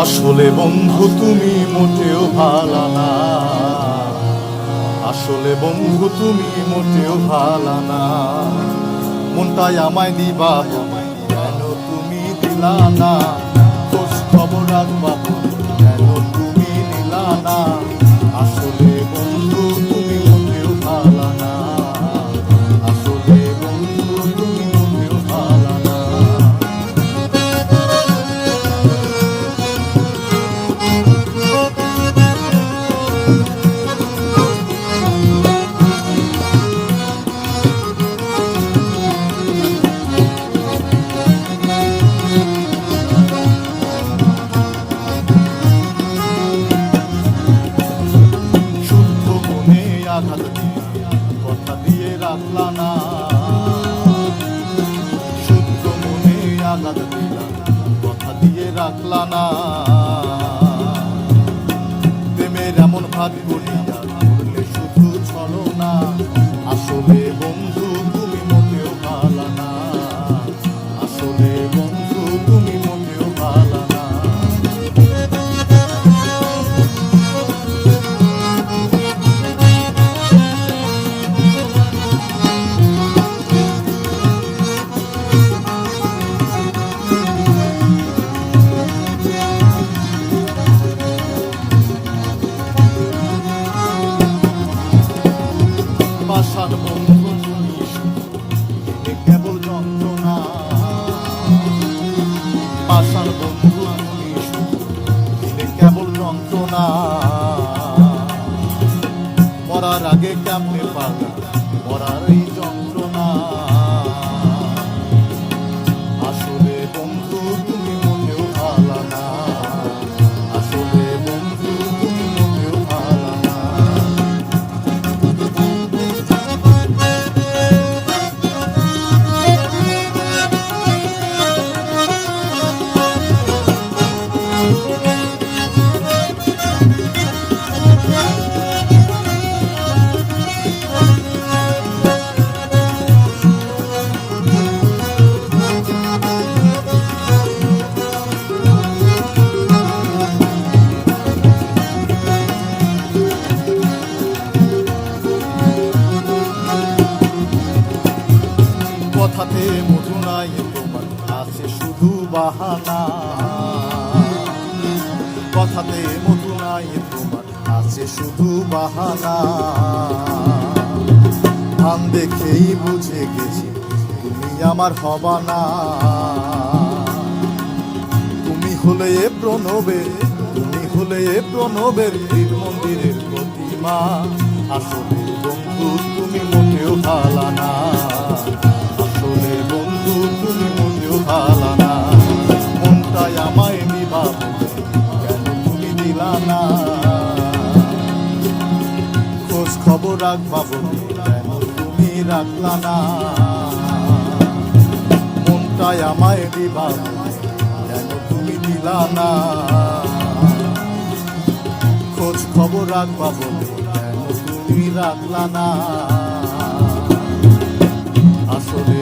আসলে বন্ধু, তুমি মোটেও ভালা না। আসলে বন্ধু, তুমি মোটেও ভালা না। মনটাই আমায় দিবা তুমি দিলা না। কথা দিয়ে রাখলা না। শুদ্ধ মনে আঘাত দিলা, কথা দিয়ে রাখলা না। প্রেমের এমন ভাগ বাসার বন্ধু কেবল যন্ত্রণা আশার বন্ধু কেবল যন্ত্রণা মরার আগে কেমনে পাগা মরার কথাতে মধু নাই তোমার আছে শুধু বাহানা। কথাতে মধু নাই তোমার আছে শুধু বাহানা ধান দেখেই বুঝে গেছি তুমি আমার হবা না তুমি হলে এ প্রণবের তুমি হলে এ প্রণবের বীর মন্দিরের প্রতিমা আসলে বন্ধু তুমি মোটেও ভালা না রাখবা বলে তুমি রাখলা না। মনটাই আমায় দিবা যেন তুমি দিলা না? খোঁজ খবর রাখবা কেন তুমি রাখলা না? আসলে